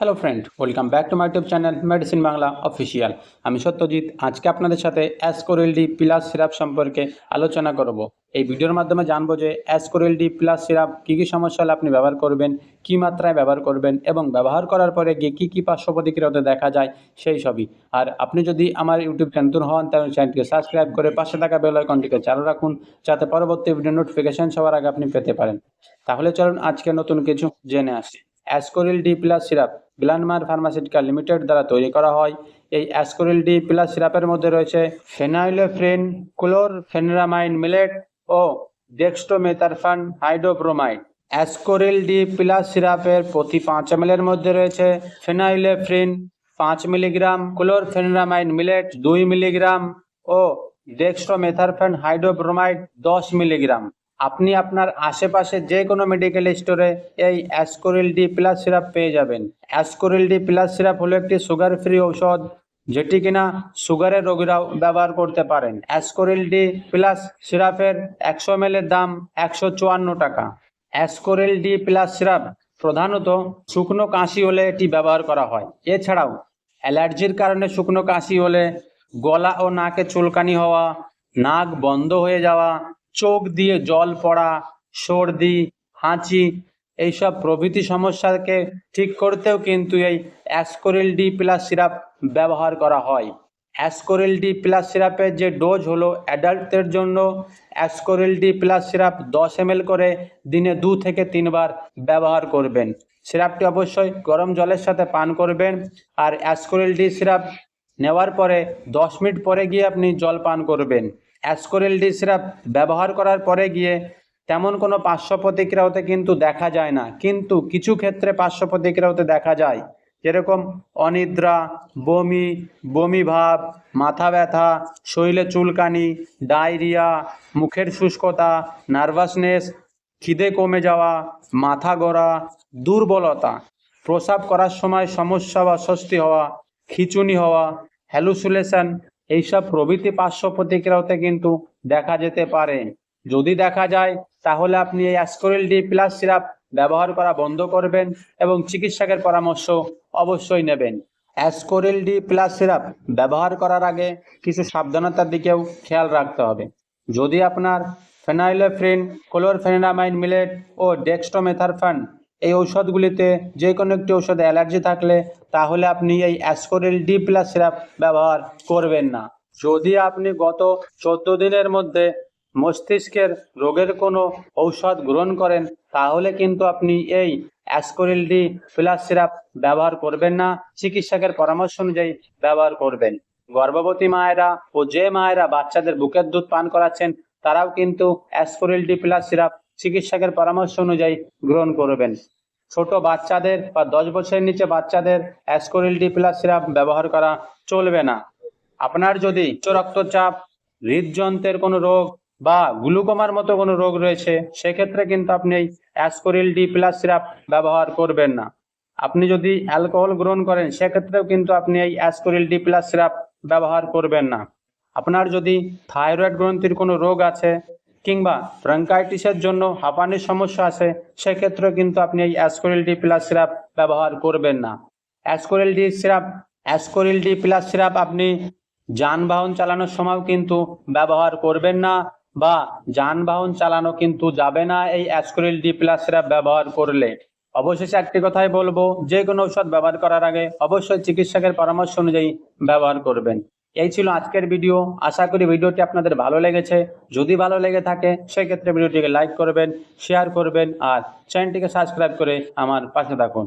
Hello friend welcome back to my YouTube channel medicine Bangla official আমি সত্যজিৎ। আজকে আপনাদের সাথে অ্যাসকোরেল ডি প্লাস সিরাপ সম্পর্কে আলোচনা করব। এই ভিডিওর মাধ্যমে জানব যে অ্যাসকোরেল ডি প্লাস সিরাপ কী কী সমস্যা হলে আপনি ব্যবহার করবেন, কী মাত্রায় ব্যবহার করবেন এবং ব্যবহার করার পরে গিয়ে কী কী পার্শ্ব প্রতিক্রিয়াতে দেখা যায় সেই সবই। আর আপনি যদি আমার ইউটিউব চ্যানেল হন, তাহলে চ্যানেলটিকে সাবস্ক্রাইব করে পাশে থাকা বেল আইকনটিকে চালু রাখুন, যাতে পরবর্তী ভিডিও নোটিফিকেশন সবার আগে আপনি পেতে পারেন। তাহলে চলুন আজকে নতুন কিছু জেনে আসি। Ascoril D plus syrup Glenmark pharmaceutical limited দ্বারা তৈরি করা হয়। এই অ্যাসকোরিল ডি প্লাস সিরাপের মধ্যে রয়েছে ফেনাইলোফ্রেন, ক্লোরফেনরামাইন মিলেট ও dextromethorphan hydrobromide. Ascoril D plus সিরাপের প্রতি পাঁচ এম মধ্যে রয়েছে ফেনাইলেফ্রিন, পাঁচ মিলিগ্রাম, ক্লোরফেনরামাইন মিলেট, দুই মিলিগ্রাম ও ডেক্সট্রোমেথারফেন হাইড্রোব্রোমাইড, দশ মিলিগ্রাম। আপনি আপনার আশেপাশে যে কোনো মেডিকেল স্টোরে এই অ্যাসকোরিল ডি প্লাস সিরাপ পেয়ে যাবেন। অ্যাসকোরিল ডি প্লাস সিরাপ হলো একটি সুগার ফ্রি ঔষধ যেটি কিনা সুগারের রোগীরাও ব্যবহার করতে পারেন। অ্যাসকোরিল ডি প্লাস সিরাপের একশো এম দাম একশো চুয়ান্ন টাকা। অ্যাসকোরিল ডি প্লাস সিরাপ প্রধানত শুকনো কাশি হলে এটি ব্যবহার করা হয়। এছাড়াও অ্যালার্জির কারণে শুকনো কাশি হলে গলা ও নাকে চুলকানি হওয়া, নাক বন্ধ হয়ে যাওয়া চোখ দিয়ে জল পড়া, সর্দি, হাঁচি, এইসব প্রভৃতি সমস্যাকে ঠিক করতেও কিন্তু এই অ্যাসকোরিল ডি প্লাস সিরাপ ব্যবহার করা হয়। অ্যাসকোরিল ডি প্লাস সিরাপের যে ডোজ হলো অ্যাডাল্টদের জন্য, অ্যাসকোরিল ডি প্লাস সিরাপ দশ এম করে দিনে দু থেকে তিনবার ব্যবহার করবেন। সিরাপটি অবশ্যই গরম জলের সাথে পান করবেন আর অ্যাসকোরিল ডি সিরাপ নেওয়ার পরে দশ মিনিট পরে গিয়ে আপনি জল পান করবেন। অ্যাসকোরিল ডি সিরাপ ব্যবহার করার পরে গিয়ে তেমন কোনো পার্শ্ব প্রতিক্রিয়া হতে কিন্তু দেখা যায় না। কিন্তু কিছু ক্ষেত্রে পার্শ্ব প্রতিক্রিয়া হতে দেখা যায়। যেরকম অনিদ্রা, বমি বমি ভাব, মাথা ব্যথা, শরীরে চুলকানি, ডায়রিয়া, মুখের শুষ্কতা, নার্ভাসনেস, খিদে কমে যাওয়া, মাথা গড়া, দুর্বলতা। প্রসাব করার সময় সমস্যা বা স্বস্তি হওয়া খিচুনি হওয়া হ্যালুসিলেশন এইসব প্রভৃতি পার্শ্ব প্রতিক্রিয়াতে কিন্তু দেখা যেতে পারে। যদি দেখা যায়, তাহলে আপনি এই অ্যাসকোরিল ডি প্লাস সিরাপ ব্যবহার করা বন্ধ করবেন এবং চিকিৎসকের পরামর্শ অবশ্যই নেবেন। অ্যাসকোরিল ডি প্লাস সিরাপ ব্যবহার করার আগে কিছু সাবধানতার দিকেও খেয়াল রাখতে হবে। যদি আপনার ফেনাইলেফ্রিন ক্লোরফেনামাইন মিলেট ও ডেক্সটোমেথারফান এই ঔষধগুলিতে যে কোনো একটি ঔষধে অ্যালার্জি থাকলে তাহলে আপনি এই অ্যাসকোরিল ডি প্লাস সিরাপ ব্যবহার করবেন না। যদি আপনি গত চোদ্দ দিনের মধ্যে মস্তিষ্কের রোগের কোনো ঔষধ গ্রহণ করেন, তাহলে কিন্তু আপনি এই অ্যাসকোরিল ডি প্লাস সিরাপ ব্যবহার করবেন না। চিকিৎসকের পরামর্শ অনুযায়ী ব্যবহার করবেন। গর্ভবতী মায়েরা ও যে মায়েরা বাচ্চাদের বুকের দুধ পান করাচ্ছেন, তারাও কিন্তু অ্যাসকোরিল ডি প্লাস সিরাপ চিকিৎসকের পরামর্শ অনুযায়ী গ্রহণ করবেন। ছোট বাচ্চাদের বা দশ বছরের নিচে বাচ্চাদের অ্যাসকোরিল ডি প্লাস সিরাপ ব্যবহার করা চলবে না। আপনার যদি উচ্চ রক্তচাপ, হৃদযন্ত্রের কোনো রোগ বা গ্লুকোমার মতো কোনো রোগ রয়েছে, সেক্ষেত্রে কিন্তু আপনি এই অ্যাসকোরিল ডি প্লাস সিরাপ ব্যবহার করবেন না। আপনি যদি অ্যালকোহল গ্রহণ করেন, সেক্ষেত্রেও কিন্তু আপনি এই অ্যাসকোরিল ডি প্লাস সিরাপ ব্যবহার করবেন না। আপনার যদি থাইরয়েড গ্রন্থির কোনো রোগ আছে কিংবা ব্রঙ্কাইটিসের জন্য হাঁপানির সমস্যা আছে সেক্ষেত্রে কিন্তু আপনি এই অ্যাসকোরিল ডি প্লাস সিরাপ ব্যবহার করবেন না। Ascoril D syrup Ascoril D plus syrup আপনি যানবাহন চালানোর সময়ও কিন্তু ব্যবহার করবেন না বা যানবাহন চালানো কিন্তু যাবে না এই অ্যাসকোরিল ডি প্লাস সিরাপ ব্যবহার করলে। অবশেষে একটি কথাই বলব, যে কোনো ঔষধ ব্যবহার করার আগে অবশ্যই চিকিৎসকের পরামর্শ অনুযায়ী ব্যবহার করবেন। এই ছিল আজকের ভিডিও আশা করি ভিডিওটি আপনাদের ভালো লেগেছে। যদি ভালো লেগে থাকে, সেক্ষেত্রে ভিডিওটিকে লাইক করবেন শেয়ার করবেন, আর চ্যানেলটিকে সাবস্ক্রাইব করে আমার পাশে থাকুন।